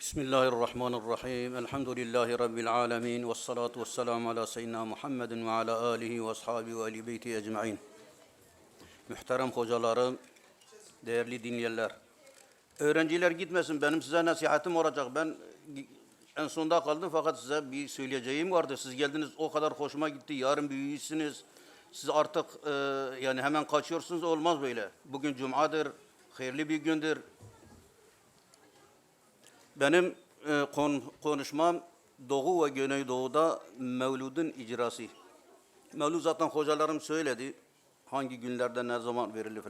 بسم الله الرحمن الرحيم الحمد لله رب العالمين والصلاة والسلام على سيدنا محمد وعلى آله وأصحابه وآل بيته أجمعين Muhterem hocalarım, değerli dinleyenler. Öğrenciler gitmesin, benim size nasihatim olacak. Ben en sonda kaldım fakat size bir söyleyeceğim vardı. Siz geldiniz, o kadar hoşuma gitti. Yarın büyüysünüz. Siz artık e, yani hemen kaçıyorsunuz, olmaz böyle. Bugün cumadır, hayırlı bir gündür. Benim e, kon- konuşmam Doğu ve Güneydoğu'da Mevlud'un icrası. Mevlud zaten hocalarım söyledi. Hangi günlerde ne zaman verilir.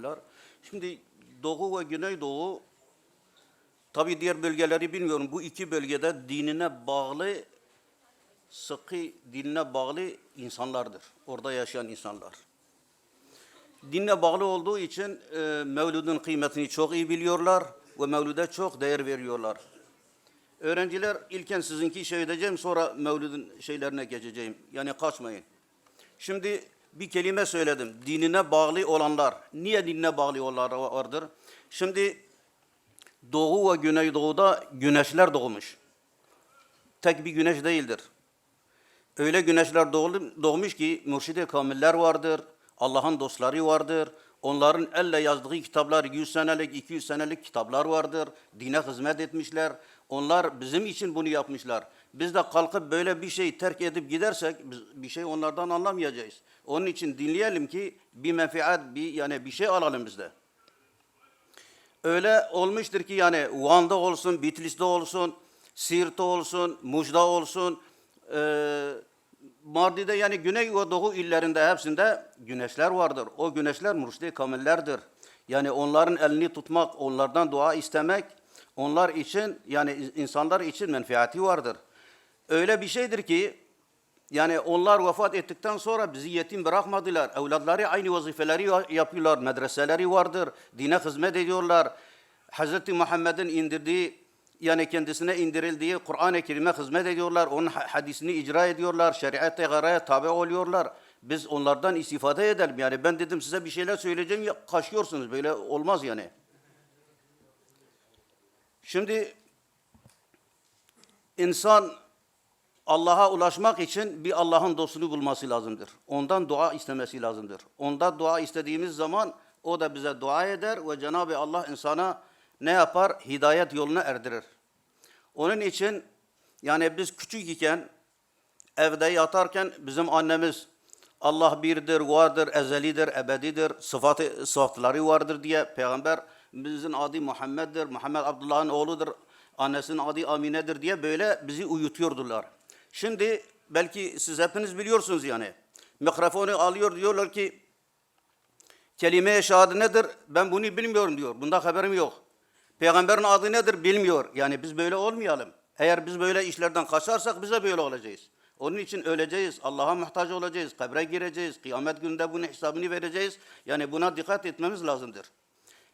Şimdi Doğu ve Güneydoğu tabi diğer bölgeleri bilmiyorum. Bu iki bölgede dinine bağlı sıkı dinine bağlı insanlardır. Orada yaşayan insanlar. Dinle bağlı olduğu için e, Mevlud'un kıymetini çok iyi biliyorlar ve Mevlud'a çok değer veriyorlar. Öğrenciler ilken sizinki şey edeceğim sonra Mevlud'un şeylerine geçeceğim. Yani kaçmayın. Şimdi bir kelime söyledim. Dinine bağlı olanlar. Niye dinine bağlı olanlar vardır? Şimdi Doğu ve Güneydoğu'da güneşler doğmuş. Tek bir güneş değildir. Öyle güneşler doğmuş ki mürşid-i kamiller vardır. Allah'ın dostları vardır. Onların elle yazdığı kitaplar 100 senelik, 200 senelik kitaplar vardır. Dine hizmet etmişler. Onlar bizim için bunu yapmışlar. Biz de kalkıp böyle bir şey terk edip gidersek biz bir şey onlardan anlamayacağız. Onun için dinleyelim ki bir menfaat, bir yani bir şey alalım biz de. Öyle olmuştur ki yani Van'da olsun, Bitlis'te olsun, Siirt'te olsun, Muş'da olsun, eee Mardin'de yani Güney ve Doğu illerinde hepsinde güneşler vardır. O güneşler mürşid-i kamillerdir. Yani onların elini tutmak, onlardan dua istemek, onlar için yani insanlar için menfaati vardır. Öyle bir şeydir ki yani onlar vefat ettikten sonra bizi yetim bırakmadılar. Evlatları aynı vazifeleri ya- yapıyorlar. Medreseleri vardır. Dine hizmet ediyorlar. Hz. Muhammed'in indirdiği yani kendisine indirildiği Kur'an-ı Kerim'e hizmet ediyorlar. Onun ha- hadisini icra ediyorlar. Şeriat-ı garaya tabi oluyorlar. Biz onlardan istifade edelim. Yani ben dedim size bir şeyler söyleyeceğim ya kaçıyorsunuz. Böyle olmaz yani. Şimdi insan Allah'a ulaşmak için bir Allah'ın dostunu bulması lazımdır. Ondan dua istemesi lazımdır. Ondan dua istediğimiz zaman o da bize dua eder ve Cenab-ı Allah insana ne yapar? Hidayet yoluna erdirir. Onun için yani biz küçük iken evde yatarken bizim annemiz Allah birdir, vardır, ezelidir, ebedidir, sıfatı, sıfatları vardır diye peygamber bizim adı Muhammed'dir, Muhammed Abdullah'ın oğludur, annesinin adı Amine'dir diye böyle bizi uyutuyordular. Şimdi belki siz hepiniz biliyorsunuz yani. Mikrofonu alıyor diyorlar ki kelime-i şehadet nedir? Ben bunu bilmiyorum diyor. Bunda haberim yok. Peygamberin adı nedir? Bilmiyor. Yani biz böyle olmayalım. Eğer biz böyle işlerden kaçarsak bize böyle olacağız. Onun için öleceğiz. Allah'a muhtaç olacağız. Kabre gireceğiz. Kıyamet gününde bunun hesabını vereceğiz. Yani buna dikkat etmemiz lazımdır.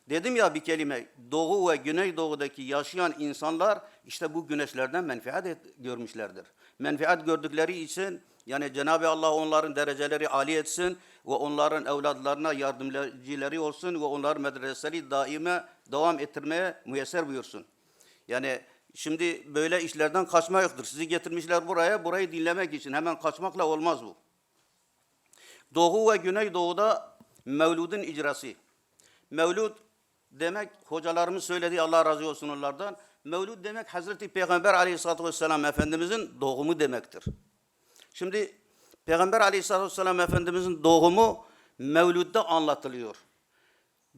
Dedim ya bir kelime, Doğu ve Güneydoğu'daki yaşayan insanlar işte bu güneşlerden menfaat et, görmüşlerdir. Menfaat gördükleri için yani Cenab-ı Allah onların dereceleri âli etsin ve onların evlatlarına yardımcıları olsun ve onların medreseleri daime devam ettirmeye müyesser buyursun. Yani şimdi böyle işlerden kaçma yoktur. Sizi getirmişler buraya, burayı dinlemek için. Hemen kaçmakla olmaz bu. Doğu ve Güneydoğu'da Mevlud'un icrası. Mevlud demek hocalarımız söyledi Allah razı olsun onlardan. Mevlud demek Hazreti Peygamber aleyhissalatü vesselam Efendimizin doğumu demektir. Şimdi Peygamber aleyhissalatü vesselam Efendimizin doğumu Mevlud'da anlatılıyor.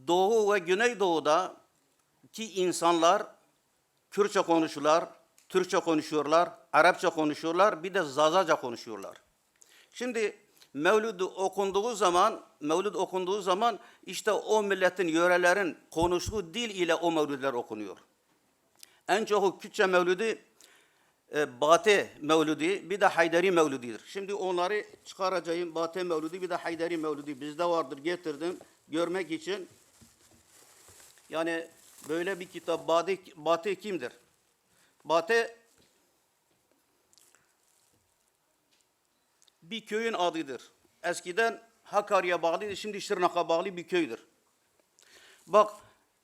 Doğu ve Güneydoğu'da ki insanlar Kürtçe konuşurlar, Türkçe konuşuyorlar, Arapça konuşuyorlar, bir de Zazaca konuşuyorlar. Şimdi Mevlud okunduğu zaman, Mevlud okunduğu zaman işte o milletin, yörelerin konuştuğu dil ile o mevlüdler okunuyor. En çok Kürtçe mevludi, e, Bate mevludi, bir de Haydari mevludidir. Şimdi onları çıkaracağım. Bate mevludi, bir de Haydari mevludi bizde vardır. Getirdim görmek için. Yani böyle bir kitap Bate, Bate kimdir? Bate bir köyün adıdır. Eskiden Hakkari'ye bağlıydı. Şimdi Şırnak'a bağlı bir köydür. Bak,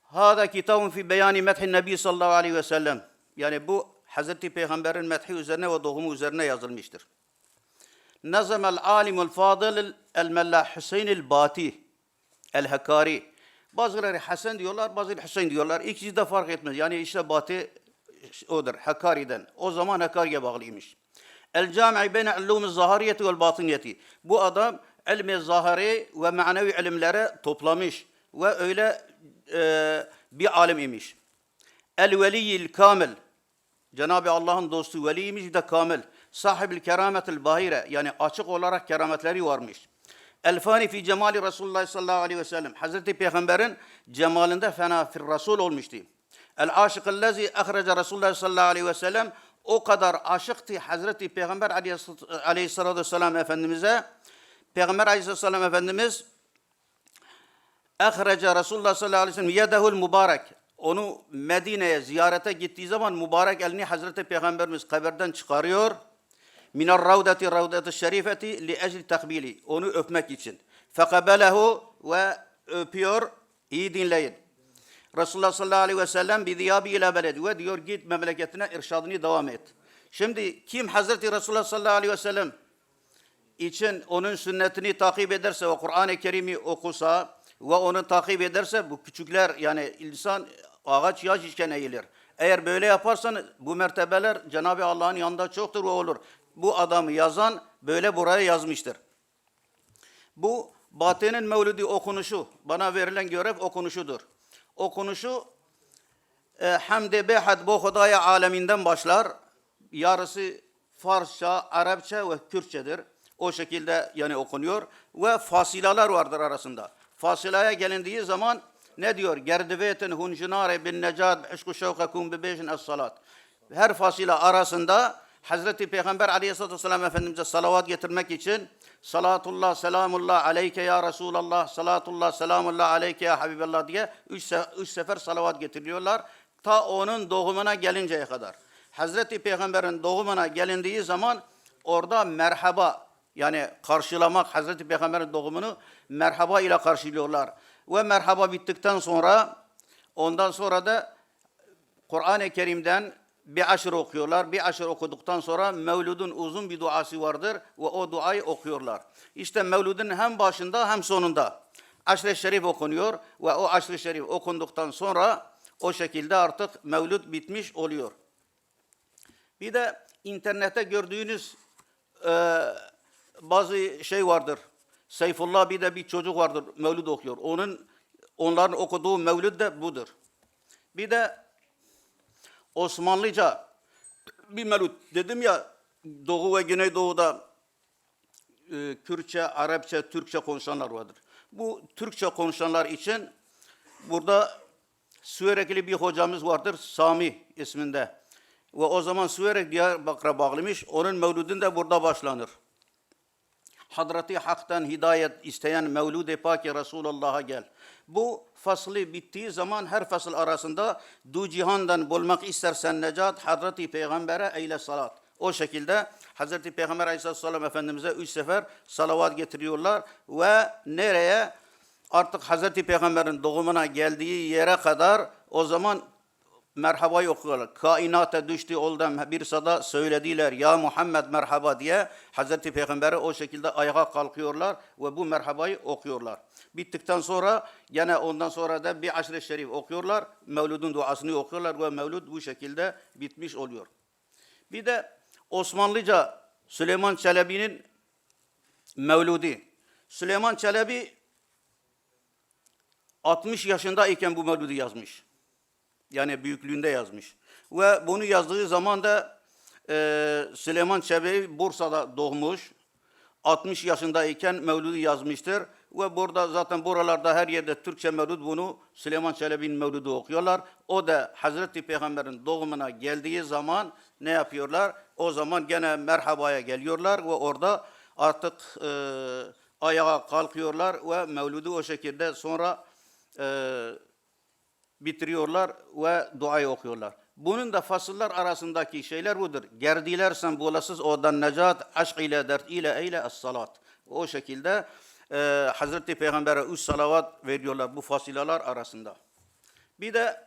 hada kitabun fi beyani methi nebi sallallahu aleyhi ve sellem. Yani bu Hazreti Peygamber'in methi üzerine ve doğumu üzerine yazılmıştır. Nazamel alimul fadil el mellah Hüseyin el Bati el Hakari. Bazıları Hasan diyorlar, bazıları Hüseyin diyorlar. İkisi de fark etmez. Yani işte Bati odur, Hakkari'den. O zaman Hakkari'ye bağlıymış. El Cami'i beyne ulûm-i zahariyeti vel batiniyeti. Bu adam ilmi zahari ve manevi ilimlere toplamış. Ve öyle e, bir alim imiş. El-Veliyil Kamil. Cenab-ı Allah'ın dostu veliymiş de kamil. Sahibil kerametil bahire yani açık olarak kerametleri varmış. El fani fi cemali Resulullah sallallahu aleyhi ve sellem. Hazreti Peygamber'in cemalinde fena fir Resul olmuştu. El aşıkı lezi ahrece Resulullah sallallahu aleyhi ve sellem o kadar aşıktı Hazreti Peygamber aleyhissalatü vesselam Efendimiz'e. Peygamber aleyhissalatü vesselam Efendimiz Ehrece Resulullah sallallahu aleyhi ve sellem yedehul mübarek. Onu Medine'ye ziyarete gittiği zaman mübarek elini Hazreti Peygamberimiz kabirden çıkarıyor. Minar ravdati ravdati şerifeti li ecli takbili. Onu öpmek için. Fekabelehu ve öpüyor. İyi dinleyin. Resulullah sallallahu aleyhi ve sellem bir diyabi ile beledi ve diyor git memleketine irşadını devam et. Şimdi kim Hazreti Resulullah sallallahu aleyhi ve sellem için onun sünnetini takip ederse ve Kur'an-ı Kerim'i okusa ve onu takip ederse bu küçükler yani insan ağaç yaş içken eğilir. Eğer böyle yaparsan bu mertebeler Cenab-ı Allah'ın yanında çoktur ve olur. Bu adamı yazan böyle buraya yazmıştır. Bu Batı'nın mevlidi okunuşu, bana verilen görev okunuşudur. Okunuşu e, Hamd-i Behad bu Hudaya aleminden başlar. Yarısı Farsça, Arapça ve Kürtçedir. O şekilde yani okunuyor ve fasilalar vardır arasında. Fasilaya gelindiği zaman ne diyor? Gerdivetin hunjunare bin necat işku şevkakum bi beşin es salat. Her fasila arasında Hazreti Peygamber aleyhissalatü vesselam Efendimiz'e salavat getirmek için salatullah selamullah aleyke ya Resulallah salatullah selamullah aleyke ya Habiballah diye üç, se üç sefer salavat getiriyorlar. Ta onun doğumuna gelinceye kadar. Hazreti Peygamber'in doğumuna gelindiği zaman orada merhaba yani karşılamak Hazreti Peygamber'in doğumunu merhaba ile karşılıyorlar. Ve merhaba bittikten sonra ondan sonra da Kur'an-ı Kerim'den bir aşır okuyorlar. Bir aşır okuduktan sonra Mevlud'un uzun bir duası vardır ve o duayı okuyorlar. İşte Mevlud'un hem başında hem sonunda aşr-ı şerif okunuyor ve o aşr-ı şerif okunduktan sonra o şekilde artık Mevlud bitmiş oluyor. Bir de internette gördüğünüz e, bazı şey vardır. Seyfullah bir de bir çocuk vardır Mevlid okuyor. Onun onların okuduğu Mevlid de budur. Bir de Osmanlıca bir Mevlid dedim ya Doğu ve Güneydoğu'da e, Kürtçe, Arapça, Türkçe konuşanlar vardır. Bu Türkçe konuşanlar için burada Sürekli bir hocamız vardır Sami isminde. Ve o zaman Süverek Diyarbakır'a bağlamış. Onun mevludun da burada başlanır. Hazreti Hak'tan hidayet isteyen Mevlud-i Paki Resulullah'a gel. Bu faslı bittiği zaman her fasıl arasında du cihandan bulmak istersen necat Hazreti Peygamber'e eyle salat. O şekilde Hazreti Peygamber Aleyhisselam Efendimiz'e üç sefer salavat getiriyorlar ve nereye? Artık Hazreti Peygamber'in doğumuna geldiği yere kadar o zaman merhabayı okuyorlar. Kainata düştü oldum bir sada söylediler ya Muhammed merhaba diye Hazreti Peygamber'e o şekilde ayağa kalkıyorlar ve bu merhabayı okuyorlar. Bittikten sonra gene ondan sonra da bir aşre şerif okuyorlar. Mevlud'un duasını okuyorlar ve Mevlud bu şekilde bitmiş oluyor. Bir de Osmanlıca Süleyman Çelebi'nin Mevludi. Süleyman Çelebi 60 yaşındayken bu mevludi yazmış. Yani büyüklüğünde yazmış. Ve bunu yazdığı zaman da e, Süleyman Çelebi Bursa'da doğmuş. 60 yaşındayken mevludi yazmıştır. Ve burada zaten buralarda her yerde Türkçe mevlud bunu Süleyman Çelebi'nin mevludu okuyorlar. O da Hazreti Peygamber'in doğumuna geldiği zaman ne yapıyorlar? O zaman gene merhabaya geliyorlar ve orada artık e, ayağa kalkıyorlar ve mevludu o şekilde sonra e, bitiriyorlar ve duayı okuyorlar. Bunun da fasıllar arasındaki şeyler budur. Gerdilersen bulasız odan necat, aşk ile dert ile eyle es salat. O şekilde e, Hazreti Peygamber'e üç salavat veriyorlar bu fasilalar arasında. Bir de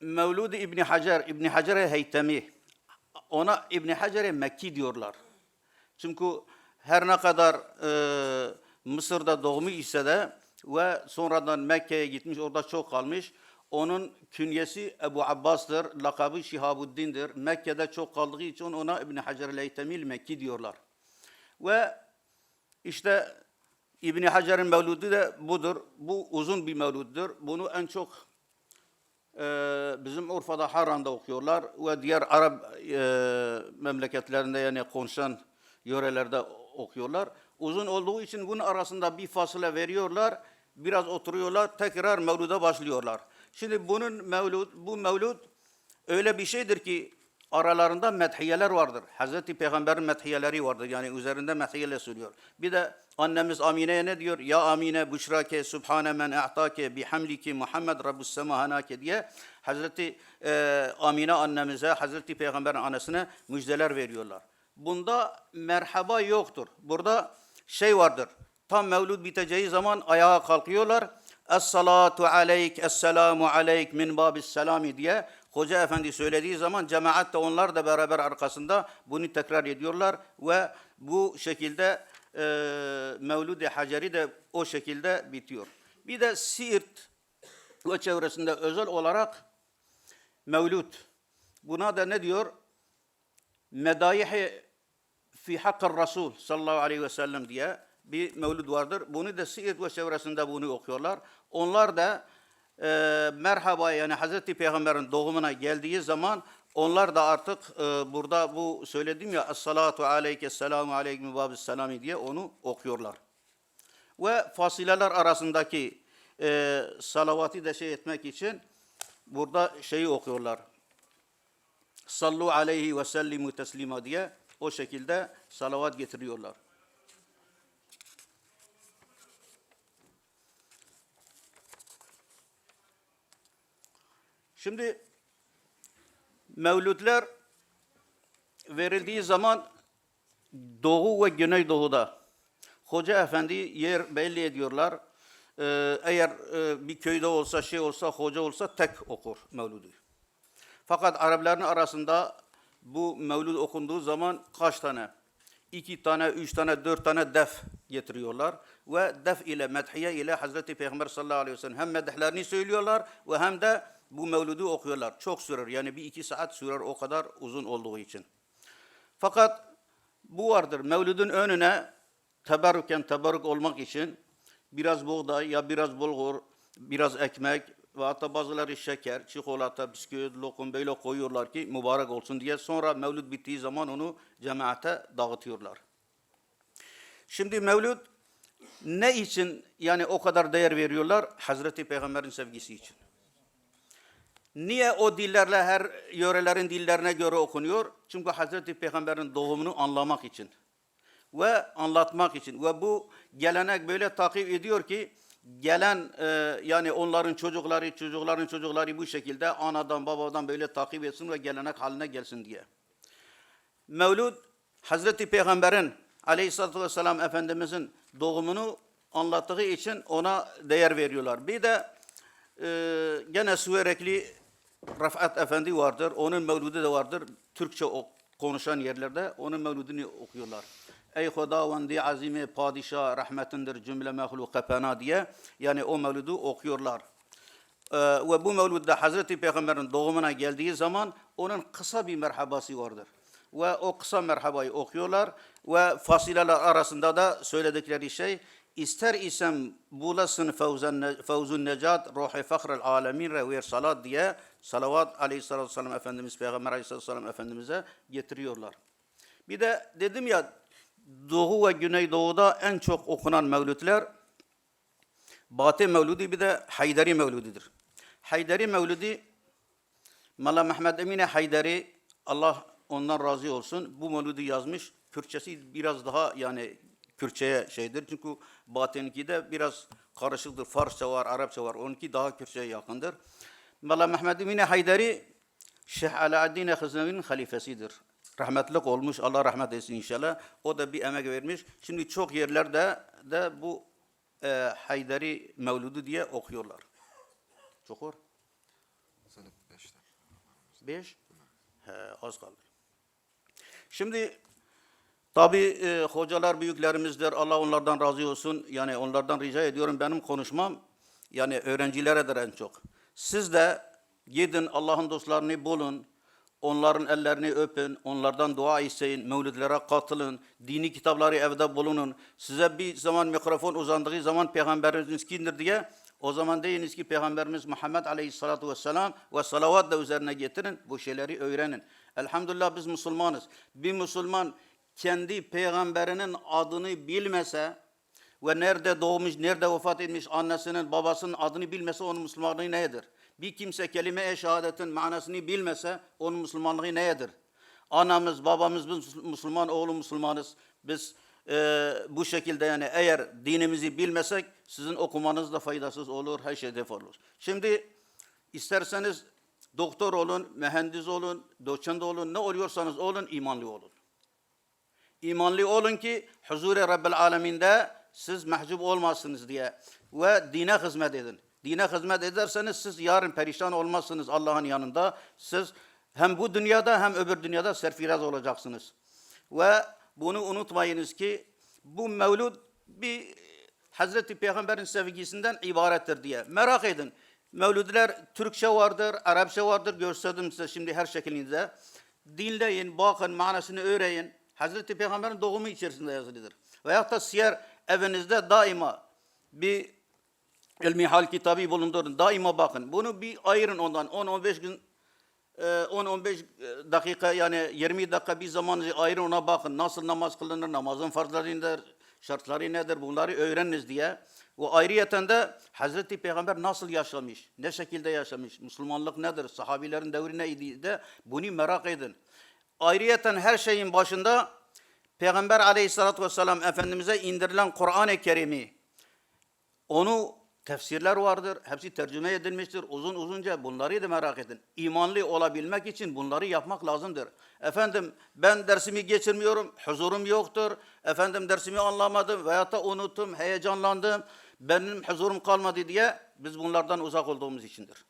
Mevlud İbni Hacer, İbni Hacer Heytemi. Ona İbni Hacer Mekki diyorlar. Çünkü her ne kadar e, Mısır'da doğmuş ise de ve sonradan Mekke'ye gitmiş, orada çok kalmış. Onun künyesi Ebu Abbas'tır, lakabı Şihabuddin'dir. Mekke'de çok kaldığı için ona İbni Hacer el-Heytemil Mekki diyorlar. Ve işte İbni Hacer'in mevludu da budur. Bu uzun bir mevluddur. Bunu en çok e, bizim Urfa'da Harran'da okuyorlar ve diğer Arap e, memleketlerinde yani konuşan yörelerde okuyorlar. Uzun olduğu için bunun arasında bir fasıla veriyorlar. Biraz oturuyorlar, tekrar mevluda başlıyorlar. Şimdi bunun mevlud, bu mevlud öyle bir şeydir ki aralarında methiyeler vardır. Hazreti Peygamber'in methiyeleri vardır. Yani üzerinde methiyeler söylüyor. Bir de annemiz Amine'ye ne diyor? Ya Amine büşrake subhane men e'take bihamliki Muhammed rabbus semahanake diye Hazreti e, Amine annemize, Hazreti Peygamber'in annesine müjdeler veriyorlar. Bunda merhaba yoktur. Burada şey vardır. Tam mevlud biteceği zaman ayağa kalkıyorlar. Es-salatu aleyk, es-selamu aleyk min babis selami diye Hoca Efendi söylediği zaman cemaat de onlar da beraber arkasında bunu tekrar ediyorlar ve bu şekilde e, Mevlud-i Haceri de o şekilde bitiyor. Bir de Siirt ve çevresinde özel olarak Mevlud. Buna da ne diyor? Medayihi fi hakkı Resul sallallahu aleyhi ve sellem diye bir mevlud vardır. Bunu da Siirt ve çevresinde bunu okuyorlar. Onlar da e, merhaba yani Hazreti Peygamber'in doğumuna geldiği zaman onlar da artık e, burada bu söyledim ya Es-salatu aleyke selamu aleyküm babis selami diye onu okuyorlar. Ve fasileler arasındaki e, salavatı da şey etmek için burada şeyi okuyorlar. Sallu aleyhi ve sellimu teslima diye o şekilde salavat getiriyorlar. Şimdi mevlütler verildiği zaman Doğu ve Güneydoğu'da Hoca Efendi yer belli ediyorlar. Ee, eğer e, bir köyde olsa, şey olsa, hoca olsa tek okur mevludu. Fakat Arapların arasında bu mevlud okunduğu zaman kaç tane? İki tane, üç tane, dört tane def getiriyorlar. Ve def ile, medhiye ile Hazreti Peygamber sallallahu aleyhi ve sellem hem medihlerini söylüyorlar ve hem de bu mevludu okuyorlar. Çok sürer. Yani bir iki saat sürer o kadar uzun olduğu için. Fakat bu vardır. Mevludun önüne teberrüken teberrük olmak için biraz buğday ya biraz bulgur, biraz ekmek ve hatta bazıları şeker, çikolata, bisküvi, lokum böyle koyuyorlar ki mübarek olsun diye. Sonra mevlud bittiği zaman onu cemaate dağıtıyorlar. Şimdi mevlud ne için yani o kadar değer veriyorlar? Hazreti Peygamber'in sevgisi için. Niye o dillerle her yörelerin dillerine göre okunuyor? Çünkü Hazreti Peygamber'in doğumunu anlamak için ve anlatmak için ve bu gelenek böyle takip ediyor ki gelen e, yani onların çocukları çocukların çocukları bu şekilde anadan babadan böyle takip etsin ve gelenek haline gelsin diye. Mevlud Hazreti Peygamber'in Aleyhisselatü Vesselam Efendimizin doğumunu anlattığı için ona değer veriyorlar. Bir de e, gene Süverekli Rafat Efendi vardır. Onun mevludu da vardır. Türkçe konuşan yerlerde onun mevludunu okuyorlar. Ey Hudavendi azimi padişah rahmetindir cümle mehluka fena diye yani o mevludu okuyorlar. Ee, ve bu mevludda Hazreti Peygamber'in doğumuna geldiği zaman onun kısa bir merhabası vardır. Ve o kısa merhabayı okuyorlar ve fasileler arasında da söyledikleri şey ister isem bulasın fevzun necat ruhi fakhrel alemin ve salat diye salavat aleyhissalatü vesselam Efendimiz Peygamber aleyhissalatü vesselam Efendimiz'e getiriyorlar. Bir de dedim ya Doğu ve Güneydoğu'da en çok okunan mevlütler Batı Mevludi bir de Haydari Mevludidir. Haydari Mevludi Mala Mehmet Emine Haydari Allah ondan razı olsun bu mevludi yazmış. Kürtçesi biraz daha yani Kürtçeye şeydir. Çünkü Batı'nınki de biraz karışıktır. Farsça var, Arapça var. Onunki daha Kürtçeye yakındır. Mala Mehmet Emine Haydari Şeyh Alaaddin Hıznevi'nin halifesidir. Rahmetlik olmuş. Allah rahmet etsin inşallah. O da bir emek vermiş. Şimdi çok yerlerde de bu e, Haydari Mevludu diye okuyorlar. Mesela beş? He, az kaldı. Şimdi tabi e, hocalar büyüklerimizdir. Allah onlardan razı olsun. Yani onlardan rica ediyorum benim konuşmam yani öğrencileredir en çok. Siz de gidin Allah'ın dostlarını bulun. Onların ellerini öpün, onlardan dua isteyin, mevlidlere katılın, dini kitapları evde bulunun. Size bir zaman mikrofon uzandığı zaman Peygamberimiz kimdir diye o zaman deyiniz ki Peygamberimiz Muhammed Aleyhisselatü Vesselam ve salavat da üzerine getirin, bu şeyleri öğrenin. Elhamdülillah biz Müslümanız. Bir Müslüman kendi peygamberinin adını bilmese ve nerede doğmuş, nerede vefat etmiş, annesinin, babasının adını bilmese onun Müslümanlığı nedir? Bir kimse kelime-i şehadetin manasını bilmese onun Müslümanlığı nedir? Anamız, babamız biz Müslüman, oğlu Müslümanız. Biz e, bu şekilde yani eğer dinimizi bilmesek sizin okumanız da faydasız olur, her şey def olur. Şimdi isterseniz doktor olun, mühendis olun, doçent olun, ne oluyorsanız olun, imanlı olun. İmanlı olun ki huzur-i Rabbil Aleminde siz mahcup olmazsınız diye ve dine hizmet edin. Dine hizmet ederseniz siz yarın perişan olmazsınız Allah'ın yanında. Siz hem bu dünyada hem öbür dünyada serfiraz olacaksınız. Ve bunu unutmayınız ki bu mevlud bir Hazreti Peygamber'in sevgisinden ibarettir diye. Merak edin. Mevlüdler Türkçe vardır, Arapça vardır. Gösterdim size şimdi her şeklinde. Dinleyin, bakın, manasını öğrenin. Hazreti Peygamber'in doğumu içerisinde yazılıdır. Veyahut da siyer evinizde daima bir ilmi hal kitabı bulundurun. Daima bakın. Bunu bir ayırın ondan. 10-15 gün e, 10-15 dakika yani 20 dakika bir zaman ayırın ona bakın. Nasıl namaz kılınır, namazın farzları nedir, şartları nedir bunları öğreniniz diye. Ve ayrıyeten de Hazreti Peygamber nasıl yaşamış, ne şekilde yaşamış, Müslümanlık nedir, sahabilerin devri neydi de bunu merak edin. Ayrıyeten her şeyin başında Peygamber aleyhissalatü vesselam Efendimiz'e indirilen Kur'an-ı Kerim'i onu tefsirler vardır. Hepsi tercüme edilmiştir. Uzun uzunca bunları da merak edin. İmanlı olabilmek için bunları yapmak lazımdır. Efendim ben dersimi geçirmiyorum, huzurum yoktur. Efendim dersimi anlamadım veyahut da unuttum, heyecanlandım. Benim huzurum kalmadı diye biz bunlardan uzak olduğumuz içindir.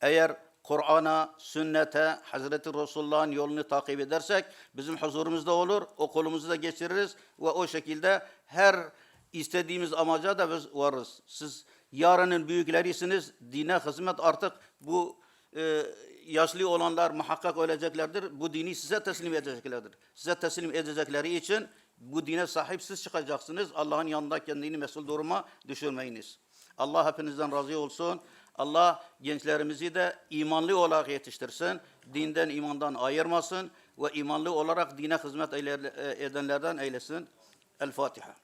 Eğer Kur'an'a, sünnete, Hazreti Resulullah'ın yolunu takip edersek bizim huzurumuzda olur, okulumuzu da geçiririz ve o şekilde her istediğimiz amaca da biz varız. Siz yarının büyüklerisiniz, dine hizmet artık bu e, yaşlı olanlar muhakkak öleceklerdir. Bu dini size teslim edeceklerdir. Size teslim edecekleri için bu dine sahip siz çıkacaksınız. Allah'ın yanında kendini mesul duruma düşürmeyiniz. Allah hepinizden razı olsun. Allah gençlerimizi de imanlı olarak yetiştirsin. Dinden, imandan ayırmasın ve imanlı olarak dine hizmet eyle- edenlerden eylesin. El Fatiha.